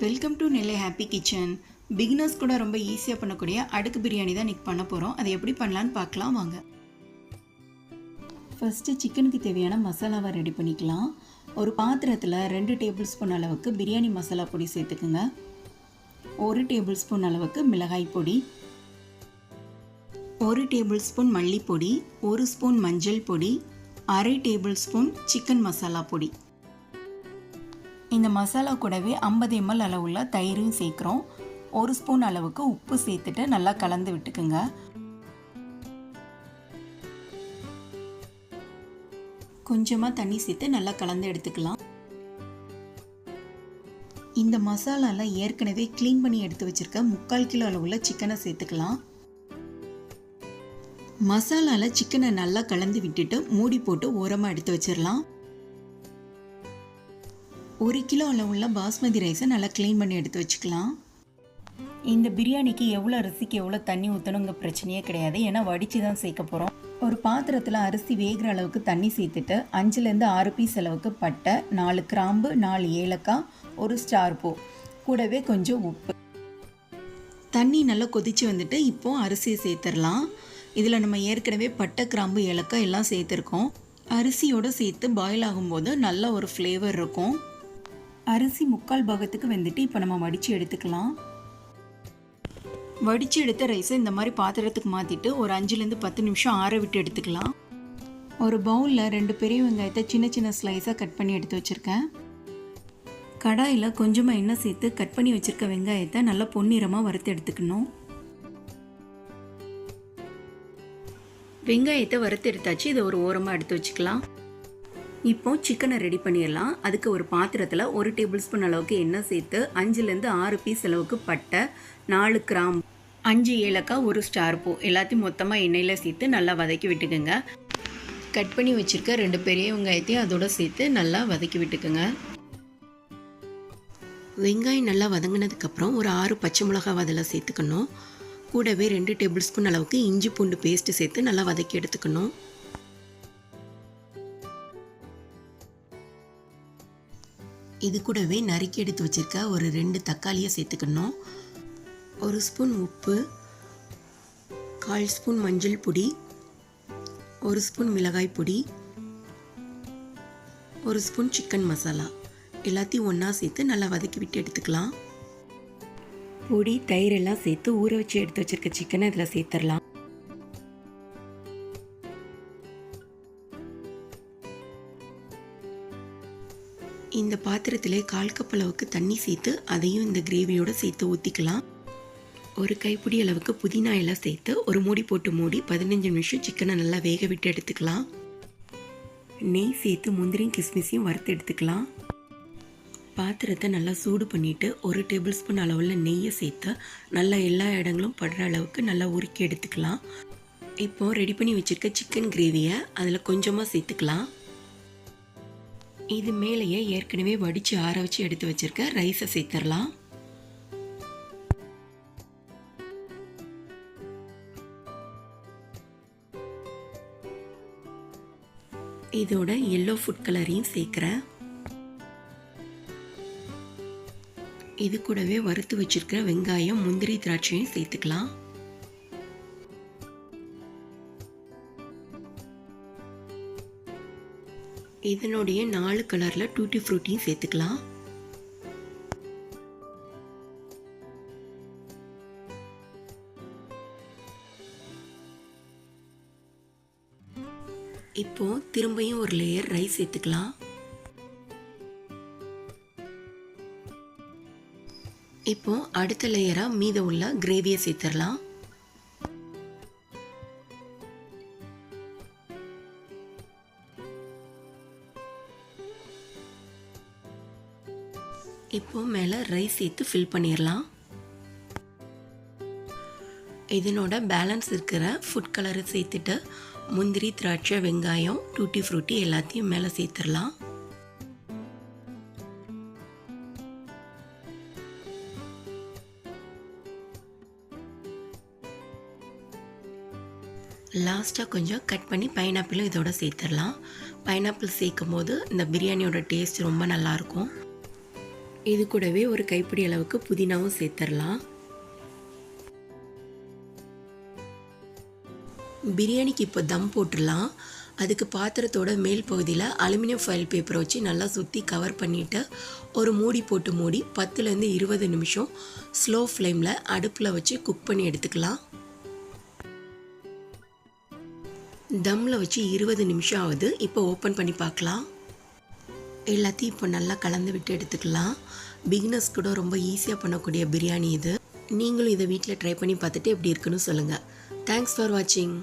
Welcome to Nellai happy kitchen beginners கூட ரொம்ப ஈஸியாக பண்ணக்கூடிய அடுக்கு பிரியாணி தான் இன்றைக்கி பண்ண போகிறோம் அதை எப்படி பண்ணலான்னு பார்க்கலாம் வாங்க. ஃபஸ்ட்டு சிக்கனுக்கு தேவையான மசாலாவை ரெடி பண்ணிக்கலாம். ஒரு பாத்திரத்தில் ரெண்டு டேபிள் ஸ்பூன் அளவுக்கு பிரியாணி மசாலா பொடி சேர்த்துக்குங்க. ஒரு டேபிள் ஸ்பூன் அளவுக்கு மிளகாய் பொடி. ஒரு டேபிள் ஸ்பூன் மல்லிப்பொடி. ஒரு ஸ்பூன் மஞ்சள் பொடி. அரை டேபிள் ஸ்பூன் சிக்கன் மசாலா பொடி. இந்த மசாலா கூடவே ஐம்பது எம்எல் அளவுள்ள தயிரும் சேர்க்குறோம். ஒரு ஸ்பூன் அளவுக்கு உப்பு சேர்த்துட்டு நல்லா கலந்து விட்டுக்குங்க. கொஞ்சமாக தண்ணி சேர்த்து நல்லா கலந்து எடுத்துக்கலாம். இந்த மசாலாலாம் ஏற்கனவே க்ளீன் பண்ணி எடுத்து வச்சிருக்க முக்கால் கிலோ அளவுள்ள சிக்கனை சேர்த்துக்கலாம். மசாலாவில் சிக்கனை நல்லா கலந்து விட்டுட்டு மூடி போட்டு ஓரமாக எடுத்து வச்சிடலாம் ஒரு கிலோ அளவுள்ள பாஸ்மதி ரைஸை நல்லா க்ளீன் பண்ணி எடுத்து வச்சுக்கலாம். இந்த பிரியாணிக்கு எவ்வளோ அரிசிக்கு எவ்வளோ தண்ணி ஊற்றணுங்க பிரச்சனையே கிடையாது. ஏன்னா வடித்து தான் சேர்க்க போகிறோம் ஒரு பாத்திரத்தில் அரிசி வேகிற அளவுக்கு தண்ணி சேர்த்துட்டு அஞ்சுலேருந்து ஆறு பீஸ் அளவுக்கு பட்டை நாலு கிராம்பு நாலு ஏலக்காய் ஒரு ஸ்டார் பூ கூடவே கொஞ்சம் உப்பு. தண்ணி நல்லா கொதிச்சு வந்துட்டு இப்போ அரிசியை சேர்த்துடலாம். இதில் நம்ம ஏற்கனவே பட்டை கிராம்பு ஏலக்காய் எல்லாம் சேர்த்துருக்கோம். அரிசியோடு சேர்த்து பாயில் ஆகும்போது நல்ல ஒரு ஃப்ளேவர் இருக்கும். அரிசி முக்கால் பாகத்துக்கு வெந்துட்டு இப்போ நம்ம வடித்து எடுத்துக்கலாம். வடித்து எடுத்த ரைஸை இந்த மாதிரி பாத்திரத்துக்கு மாற்றிட்டு ஒரு அஞ்சுலேருந்து பத்து நிமிஷம் ஆற விட்டு எடுத்துக்கலாம். ஒரு பவுலில் ரெண்டு பெரிய வெங்காயத்தை சின்ன சின்ன ஸ்லைஸாக கட் பண்ணி எடுத்து வச்சுருக்கேன். கடாயில் கொஞ்சமாக எண்ணெய் சேர்த்து கட் பண்ணி வச்சுருக்க வெங்காயத்தை நல்லா பொன்னிறமாக வறுத்து எடுத்துக்கணும். வெங்காயத்தை வறுத்து எடுத்தாச்சு இதை ஒரு ஓரமாக எடுத்து வச்சுக்கலாம். இப்போ சிக்கனை ரெடி பண்ணிடலாம். அதுக்கு ஒரு பாத்திரத்தில் ஒரு டேபிள் ஸ்பூன் அளவுக்கு எண்ணெய் சேர்த்து அஞ்சுலேருந்து ஆறு பீஸ் அளவுக்கு பட்டை நாலு கிராம் அஞ்சு ஏலக்காய் ஒரு ஸ்டார் பூ. எல்லாத்தையும் மொத்தமாக எண்ணெயில் சேர்த்து நல்லா வதக்கி விட்டுக்குங்க. கட் பண்ணி வச்சுருக்க ரெண்டு பெரிய வெங்காயத்தையும் அதோட சேர்த்து நல்லா வதக்கி விட்டுக்குங்க. வெங்காயம் நல்லா வதங்கினதுக்கப்புறம் ஒரு ஆறு பச்சை மிளகாய் அதில் சேர்த்துக்கணும். கூடவே ரெண்டு டேபிள் ஸ்பூன் அளவுக்கு இஞ்சி பூண்டு பேஸ்ட்டு சேர்த்து நல்லா வதக்கி எடுத்துக்கணும். இது கூடவே நறுக்கி எடுத்து வச்சுருக்க ஒரு ரெண்டு தக்காளியை சேர்த்துக்கணும். ஒரு ஸ்பூன் உப்பு கால் ஸ்பூன் மஞ்சள் பொடி ஒரு ஸ்பூன் மிளகாய் பொடி ஒரு ஸ்பூன் சிக்கன் மசாலா. எல்லாத்தையும் ஒன்றா சேர்த்து நல்லா வதக்கி விட்டு எடுத்துக்கலாம். பொடி தயிர் எல்லாம் சேர்த்து ஊற வச்சு எடுத்து வச்சிருக்க சிக்கனை இதில் சேர்த்துடலாம். இந்த பாத்திரத்திலே கால் கப் அளவுக்கு தண்ணி சேர்த்து அதையும் இந்த கிரேவியோடு சேர்த்து ஊற்றிக்கலாம் ஒரு கைப்பிடி அளவுக்கு புதினா எல்லாம் சேர்த்து ஒரு மூடி போட்டு மூடி பதினஞ்சு நிமிஷம் சிக்கனை நல்லா வேக விட்டு எடுத்துக்கலாம். நெய் சேர்த்து முந்திரியும் கிஸ்மிஸையும் வறுத்து எடுத்துக்கலாம். பாத்திரத்தை நல்லா சூடு பண்ணிவிட்டு ஒரு டேபிள் ஸ்பூன் அளவில் நெய்யை சேர்த்து நல்லா எல்லா இடங்களும் படுற அளவுக்கு நல்லா உருக்கி எடுத்துக்கலாம். இப்போது ரெடி பண்ணி வச்சுருக்க சிக்கன் கிரேவியை அதில் கொஞ்சமாக சேர்த்துக்கலாம். இது மேலேயே ஏற்கனவே வடித்து ஆற வச்சு எடுத்து வச்சுருக்க ரைஸை சேர்த்துடலாம். இதோட எல்லோ ஃபுட் கலரையும் சேர்க்குறேன். இது கூடவே வறுத்து வச்சிருக்கிற வெங்காயம் முந்திரி திராட்சையும் சேர்த்துக்கலாம். இதனுடைய நாலு கலரில் டூட்டி ஃப்ரூட்டியும் சேர்த்துக்கலாம். இப்போ திரும்பியும் ஒரு லேயர் ரைஸ் சேர்த்துக்கலாம். இப்போ அடுத்த லேயராக மீத உள்ள கிரேவியை சேர்த்துடலாம். இப்போது மேலே ரைஸ் சேர்த்து ஃபில் பண்ணிடலாம் இதனோட பேலன்ஸ் இருக்கிற ஃபுட் கலரை சேர்த்துட்டு முந்திரி திராட்சை வெங்காயம் டூட்டி ஃப்ரூட்டி எல்லாத்தையும் மேலே சேர்த்துடலாம் லாஸ்ட்டாக கொஞ்சம் கட் பண்ணி பைனாப்பிளும் இதோட சேர்த்துடலாம் பைனாப்பிள் சேர்க்கும் போது இந்த பிரியாணியோட டேஸ்ட் ரொம்ப நல்லாயிருக்கும் இது கூடவே ஒரு கைப்பிடி அளவுக்கு புதினாவும் சேர்த்துடலாம் பிரியாணிக்கு இப்போ தம் போட்டுடலாம் அதுக்கு பாத்திரத்தோட மேல் பகுதியில் அலுமினியம் ஃபைல் பேப்பரை வச்சு நல்லா சுற்றி கவர் பண்ணிவிட்டு ஒரு மூடி போட்டு மூடி பத்துலேருந்து இருபது நிமிஷம் ஸ்லோ ஃப்ளேமில் அடுப்பில் வச்சு குக் பண்ணி எடுத்துக்கலாம். தம்மில் வச்சு இருபது நிமிஷம் ஆகுது. இப்போ ஓப்பன் பண்ணி பார்க்கலாம். எல்லாத்தையும் இப்போ நல்லா கலந்து விட்டு எடுத்துக்கலாம். பிகினர்ஸ் கூட ரொம்ப ஈஸியாக பண்ணக்கூடிய பிரியாணி இது. நீங்களும் இதை வீட்டில் ட்ரை பண்ணி பார்த்துட்டு எப்படி இருக்குன்னு சொல்லுங்கள் தேங்க்ஸ் ஃபார் வாட்சிங்